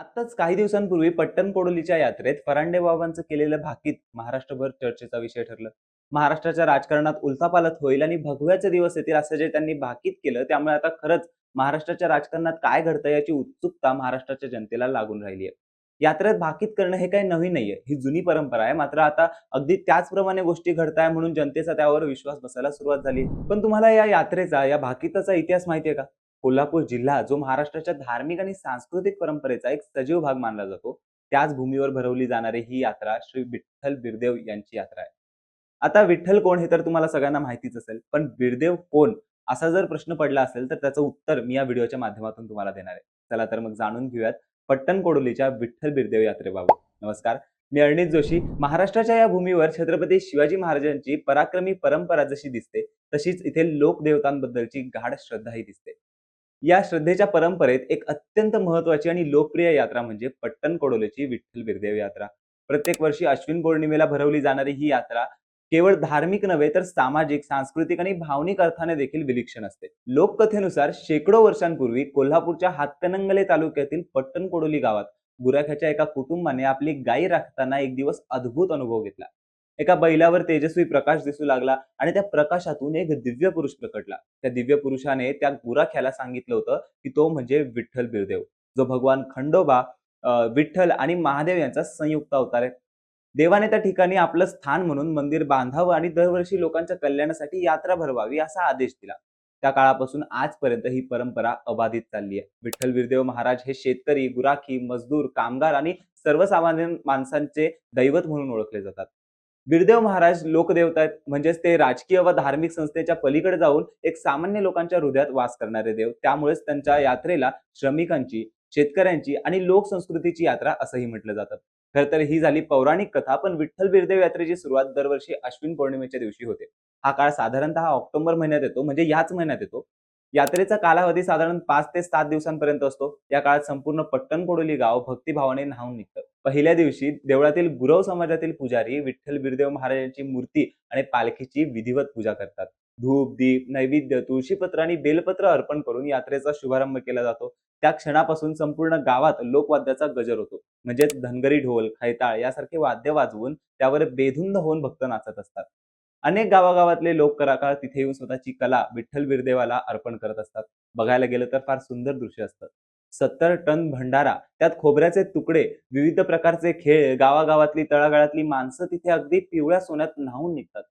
आत्ताच काही दिवसांपूर्वी पट्टणकोडोलीच्या यात्रेत फरांडे बाबांचं केलेलं भाकीत महाराष्ट्रभर चर्चेचा विषय ठरलं. महाराष्ट्राच्या राजकारणात उलथापालत होईल आणि भगव्याचे दिवस येतील असं जे त्यांनी भाकीत केलं त्यामुळे आता खरंच महाराष्ट्राच्या राजकारणात काय घडतं याची उत्सुकता महाराष्ट्राच्या जनतेला लागून राहिली आहे. यात्रेत भाकीत करणं हे काही नवीन नाहीये ही जुनी परंपरा आहे. मात्र आता अगदी त्याचप्रमाणे गोष्टी घडताय म्हणून जनतेचा त्यावर विश्वास बसायला सुरुवात झाली पण तुम्हाला या यात्रेचा या भाकीताचा इतिहास माहितीये का? कोल्हापूर जिल्हा जो महाराष्ट्राच्या धार्मिक आणि सांस्कृतिक परंपरेचा एक सजीव भाग मानला जातो त्याच भूमीवर भरवली जाणारी ही यात्रा श्री विठ्ठल बिरदेव यांची यात्रा आहे. आता विठ्ठल कोण हे तर तुम्हाला सगळ्यांना माहितीच असेल पण बिरदेव कोण असा जर प्रश्न पडला असेल तर त्याचं उत्तर मी या व्हिडिओच्या माध्यमातून तुम्हाला देणार आहे. चला तर मग जाणून घेऊयात पट्टणकोडोलीच्या विठ्ठल बिरदेव यात्रेबाबत. नमस्कार मी अरणित जोशी. महाराष्ट्राच्या या भूमीवर छत्रपती शिवाजी महाराजांची पराक्रमी परंपरा जशी दिसते तशीच इथे लोकदेवतांबद्दलची गाढ श्रद्धाही दिसते. या श्रद्धेच्या परंपरेत एक अत्यंत महत्वाची आणि लोकप्रिय यात्रा म्हणजे पट्टणकोडोलीची विठ्ठल बिरदेव यात्रा. प्रत्येक वर्षी अश्विन पौर्णिमेला भरवली जाणारी ही यात्रा केवळ धार्मिक नव्हे तर सामाजिक सांस्कृतिक आणि भावनिक अर्थाने देखील विलक्षण असते. लोककथेनुसार शेकडो वर्षांपूर्वी कोल्हापूरच्या हातकणंगले तालुक्यातील पट्टणकोडोली गावात गुराख्याच्या एका कुटुंबाने आपली गायी राखताना एक दिवस अद्भुत अनुभव घेतला. एका बैलावर तेजस्वी प्रकाश दिसू लागला आणि त्या प्रकाशातून एक दिव्य पुरुष प्रकटला. त्या दिव्य पुरुषाने त्या गुराख्याला सांगितलं होतं की तो म्हणजे विठ्ठल बिरदेव. जो भगवान खंडोबा विठ्ठल आणि महादेव यांचा संयुक्त अवतार आहे. देवाने त्या ठिकाणी आपलं स्थान म्हणून मंदिर बांधावं आणि दरवर्षी लोकांच्या कल्याणासाठी यात्रा भरवावी असा आदेश दिला. त्या काळापासून आजपर्यंत ही परंपरा अबाधित चालली आहे. विठ्ठल बिरदेव महाराज हे शेतकरी गुराखी मजदूर कामगार आणि सर्वसामान्य माणसांचे दैवत म्हणून ओळखले जातात. बिरदेव महाराज लोकदेवता आहेत. म्हणजेच ते राजकीय व धार्मिक संस्थेच्या पलीकडे जाऊन एक सामान्य लोकांच्या हृदयात वास करणारे देव. त्यामुळेच त्यांच्या यात्रेला श्रमिकांची शेतकऱ्यांची आणि लोकसंस्कृतीची यात्रा असंही म्हटलं जातं. खर तर ही झाली पौराणिक कथा पण विठ्ठल बिरदेव यात्रेची सुरुवात दरवर्षी अश्विन पौर्णिमेच्या दिवशी होते. हा काळ साधारणतः ऑक्टोबर महिन्यात येतो म्हणजे याच महिन्यात येतो. यात्रेचा कालावधी साधारण पाच ते सात दिवसांपर्यंत असतो. या काळात संपूर्ण पट्टणकोडोली गाव भक्तिभावाने न्हावून निघतं. पहिल्या दिवशी देवळातील गुरव समाजातील पुजारी विठ्ठल बिरदेव महाराजांची मूर्ती आणि पालखीची विधिवत पूजा करतात. धूप दीप नैवेद्य तुळशीपत्र आणि बेलपत्र अर्पण करून यात्रेचा शुभारंभ केला जातो. त्या क्षणापासून संपूर्ण गावात लोकवाद्याचा गजर होतो. म्हणजेच धनगरी ढोल खैताळ यासारखे वाद्य वाजवून त्यावर बेधुंद होऊन भक्त नाचत असतात. अनेक गावागावातले लोक कलाकार तिथे येऊन स्वतःची कला विठ्ठल बिरदेवाला अर्पण करत असतात. बघायला गेलं तर फार सुंदर दृश्य असतं. सत्तर टन भंडारा त्यात खोबऱ्याचे तुकडे विविध प्रकारचे खेळ गावागावातली तळागाळातली माणसं तिथे अगदी पिवळ्या सोन्यात न्हावून निघतात.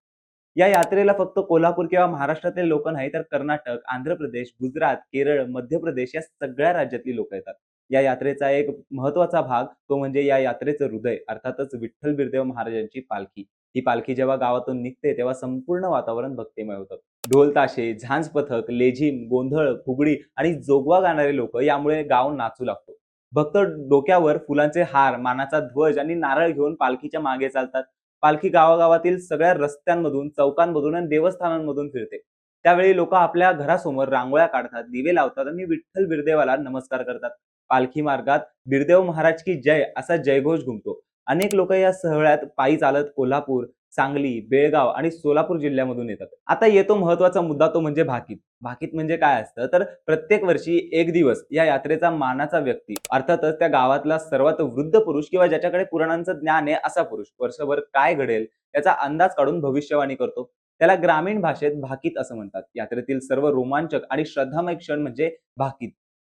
या यात्रेला फक्त कोल्हापूर किंवा महाराष्ट्रातले लोक नाही तर कर्नाटक आंध्र प्रदेश गुजरात केरळ मध्य प्रदेश या सगळ्या राज्यातली लोक येतात. या यात्रेचा एक महत्त्वाचा भाग तो म्हणजे या यात्रेचं हृदय अर्थातच विठ्ठल बिरदेव महाराजांची पालखी. ही पालखी जेव्हा गावातून निघते तेव्हा संपूर्ण वातावरण भक्तिमय होतं. ढोल ताशे झांज पथक लेझिम गोंधळ फुगडी आणि जोगवा गाणारे लोक यामुळे गाव नाचू लागतो. भक्त डोक्यावर फुलांचे हार मानाचा ध्वज आणि नारळ घेऊन पालखीच्या मागे चालतात. पालखी गावागावातील सगळ्या रस्त्यांमधून चौकांमधून आणि देवस्थानांमधून फिरते. त्यावेळी लोक आपल्या घरासमोर रांगोळ्या काढतात दिवे लावतात आणि विठ्ठल बिरदेवाला नमस्कार करतात. पालखी मार्गात बिरदेव महाराज की जय असा जयघोष घुमतो. अनेक लोक या सोहळ्यात पायी चालत कोल्हापूर सांगली बेळगाव आणि सोलापूर जिल्ह्यामधून येतात. आता येतो महत्त्वाचा मुद्दा तो म्हणजे भाकीत. भाकीत म्हणजे काय असतं? तर प्रत्येक वर्षी एक दिवस या यात्रेचा मानाचा व्यक्ती अर्थातच त्या गावातला सर्वात वृद्ध पुरुष किंवा ज्याच्याकडे पुराणांचं ज्ञान आहे असा पुरुष वर्षभर काय घडेल याचा अंदाज काढून भविष्यवाणी करतो. त्याला ग्रामीण भाषेत भाकीत असं म्हणतात. यात्रेतील सर्व रोमांचक आणि श्रद्धामय क्षण म्हणजे भाकीत.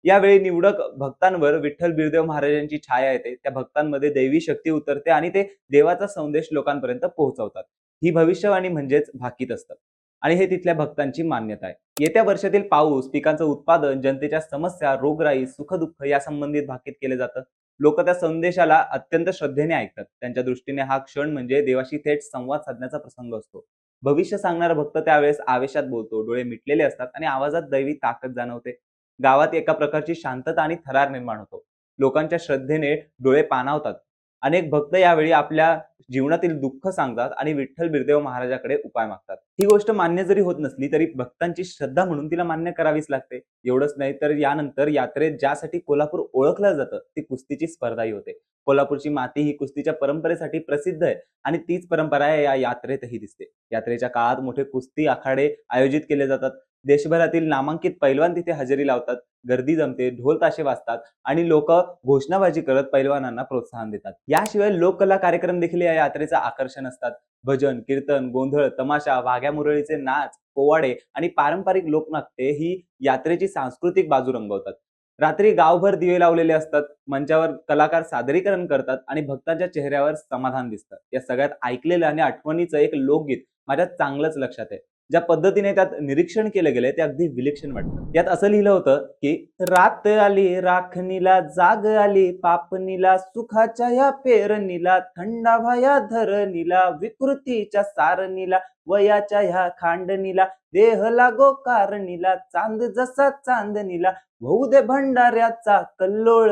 यावेळी निवडक भक्तांवर विठ्ठल बिरदेव महाराजांची छाया येते. त्या भक्तांमध्ये दैवी शक्ती उतरते आणि ते देवाचा संदेश लोकांपर्यंत पोहोचवतात. ही भविष्यवाणी म्हणजेच भाकीत असतं. आणि हे तिथल्या भक्तांची मान्यता आहे. येत्या वर्षातील पाऊस पिकांचं उत्पादन जनतेच्या समस्या रोगराई सुखदुःख या संबंधित भाकीत केले जातं. लोक त्या संदेशाला अत्यंत श्रद्धेने ऐकतात. त्यांच्या दृष्टीने हा क्षण म्हणजे देवाशी थेट संवाद साधण्याचा प्रसंग असतो. भविष्य सांगणारा भक्त त्यावेळेस आवेशात बोलतो. डोळे मिटलेले असतात आणि आवाजात दैवी ताकद जाणवते. गावात एका प्रकारची शांतता आणि थरार निर्माण होतो. लोकांच्या श्रद्धेने डोळे पाणावतात. अनेक भक्त यावेळी आपल्या जीवनातील दुःख सांगतात आणि विठ्ठल बिरदेव महाराजाकडे उपाय मागतात. ही गोष्ट मान्य जरी होत नसली तरी भक्तांची श्रद्धा म्हणून तिला मान्य करावीच लागते. एवढंच नाही तर यानंतर यात्रेत ज्यासाठी कोल्हापूर ओळखलं जातं ती कुस्तीची स्पर्धाही होते. कोल्हापूरची माती ही कुस्तीच्या परंपरेसाठी प्रसिद्ध आहे आणि तीच परंपरा या यात्रेतही दिसते. यात्रेच्या काळात मोठे कुस्ती आखाडे आयोजित केले जातात. देशभरातील नामांकित पैलवान तिथे हजेरी लावतात गर्दी जमते ढोल ताशे वाजतात आणि लोक घोषणाबाजी करत पैलवानांना प्रोत्साहन देतात. याशिवाय लोककला कार्यक्रम देखील या यात्रेचं आकर्षण असतात. भजन कीर्तन गोंधळ तमाशा वाघ्या मुरळीचे नाच पोवाडे आणि पारंपरिक लोकनाट्ये ही यात्रेची सांस्कृतिक बाजू रंगवतात. रात्री गावभर दिवे लावलेले असतात मंचावर कलाकार सादरीकरण करतात आणि भक्तांच्या चेहऱ्यावर समाधान दिसतं. या सगळ्यात ऐकलेलं आणि आठवणीचं एक लोकगीत माझ्या चांगलंच लक्षात आहे. ज्या पद्धतीने त्यात निरीक्षण केलं गेलंय ते अगदी विलक्षण वाटतं. यात असं लिहिलं होतं की रात आली राखणीला जाग आली पापणीला सुखाच्या या पेरणीला थंडाभया धरणीला विकृतीच्या सारणीला वयाच्या ह्या खांडणीला देह लागो कारणीला चांद जसा चांदणीला भाऊ दे भंडाऱ्याचा कल्लोळ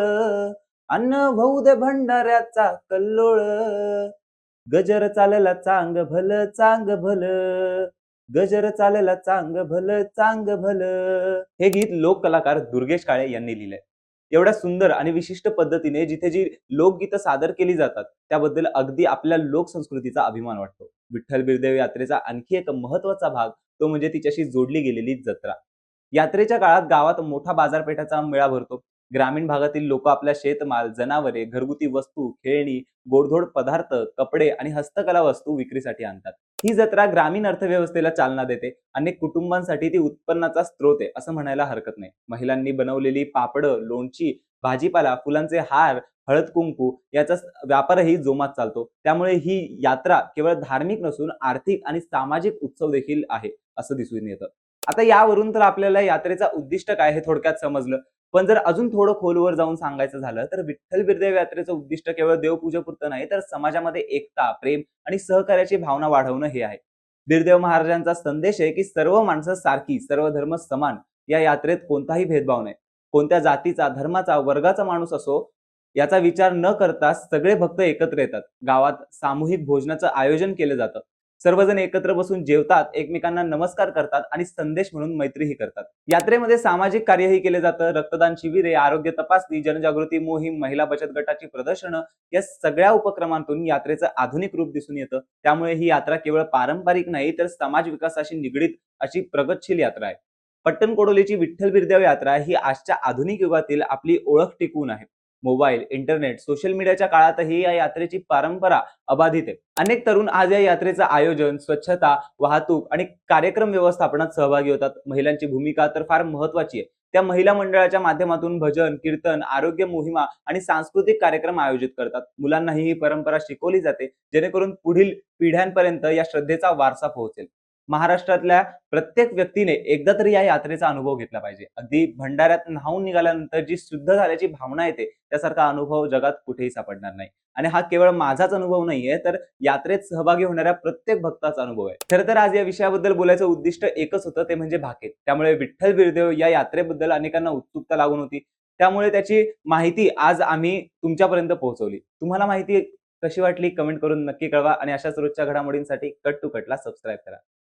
अन्न भाऊ दे भंडाऱ्याचा कल्लोळ गजर चालला चांग भल चांग भल गजर चालला चांग भल चांग भल. हे गीत लोक कलाकार दुर्गेश काळे यांनी लिहिलंय. एवढ्या सुंदर आणि विशिष्ट पद्धतीने जिथे जी लोकगीतं सादर केली जातात त्याबद्दल अगदी आपल्या लोकसंस्कृतीचा अभिमान वाटतो. विठ्ठल बिरदेव यात्रेचा आणखी एक महत्त्वाचा भाग तो म्हणजे तिच्याशी जोडली गेलेली जत्रा. यात्रेच्या काळात गावात मोठा बाजारपेठाचा मेळा भरतो. ग्रामीण भागातील लोक आपल्या शेतमाल जनावरे घरगुती वस्तू खेळणी गोडधोड पदार्थ कपडे आणि हस्तकला वस्तू विक्रीसाठी आणतात. ही जत्रा ग्रामीण अर्थव्यवस्थेला चालना देते. अनेक कुटुंबांसाठी ती उत्पन्नाचा स्रोत आहे असं म्हणायला हरकत नाही. महिलांनी बनवलेली पापडं लोणची भाजीपाला फुलांचे हार हळद कुंकू याचा व्यापारही जोमात चालतो. त्यामुळे ही यात्रा केवळ धार्मिक नसून आर्थिक आणि सामाजिक उत्सव देखील आहे असं दिसून येतं. आता यावरून तर आपल्याला यात्रेचा उद्दिष्ट काय हे थोडक्यात समजलं. पण जर अजून थोडं खोलवर जाऊन सांगायचं झालं तर विठ्ठल बिरदेव यात्रेचं उद्दिष्ट केवळ देवपूजेपुरतं नाही तर समाजामध्ये एकता प्रेम आणि सहकार्याची भावना वाढवणं हे आहे. बिरदेव महाराजांचा संदेश आहे की सर्व माणसं सारखी सर्व धर्म समान या यात्रेत कोणताही भेदभाव नाही. कोणत्या जातीचा धर्माचा वर्गाचा माणूस असो याचा विचार न करता सगळे भक्त एकत्र येतात. गावात सामूहिक भोजनाचं आयोजन केलं जातं. सर्वजण एकत्र बसून जेवतात एकमेकांना नमस्कार करतात आणि संदेश म्हणून मैत्रीही करतात. यात्रेमध्ये सामाजिक कार्यही केले जातं रक्तदान शिबिरे आरोग्य तपासणी जनजागृती मोहीम महिला बचत गटाची प्रदर्शनं या सगळ्या उपक्रमांतून यात्रेचं आधुनिक रूप दिसून येतं. त्यामुळे ही यात्रा केवळ पारंपरिक नाही तर समाज विकासाशी निगडीत अशी प्रगतशील यात्रा आहे. पट्टण कोडोलीची विठ्ठल बिरदेव यात्रा ही आजच्या आधुनिक युगातील आपली ओळख टिकवून आहे. मोबाईल इंटरनेट सोशल मीडियाच्या काळातही या यात्रेची परंपरा अबाधित आहे. अनेक तरुण आज या यात्रेचं आयोजन स्वच्छता वाहतूक आणि कार्यक्रम व्यवस्थापनात सहभागी होतात. महिलांची भूमिका तर फार महत्वाची आहे. त्या महिला मंडळाच्या माध्यमातून भजन कीर्तन आरोग्य मोहिमा आणि सांस्कृतिक कार्यक्रम आयोजित करतात. मुलांनाही ही परंपरा शिकवली जाते जेणेकरून पुढील पिढ्यांपर्यंत या श्रद्धेचा वारसा पोहोचेल. महाराष्ट्रातल्या प्रत्येक व्यक्तीने एकदा तरी या यात्रेचा अनुभव घेतला पाहिजे. अगदी भंडाऱ्यात न्हावून निघाल्यानंतर जी शुद्ध झाल्याची भावना येते त्यासारखा अनुभव जगात कुठेही सापडणार नाही. आणि हा केवळ माझाच अनुभव नाहीये तर यात्रेत सहभागी होणाऱ्या प्रत्येक भक्ताचा अनुभव आहे. खरं तर आज या विषयाबद्दल बोलायचं उद्दिष्ट एकच होतं ते म्हणजे भाकेत. त्यामुळे विठ्ठल बिरदेव या यात्रेबद्दल अनेकांना उत्सुकता लागून होती. त्यामुळे त्याची माहिती आज आम्ही तुमच्यापर्यंत पोहोचवली. तुम्हाला माहिती कशी वाटली? कमेंट करून नक्की कळवा. आणि अशाच रोजच्या घडामोडींसाठी कट टू कटला सबस्क्राईब करा.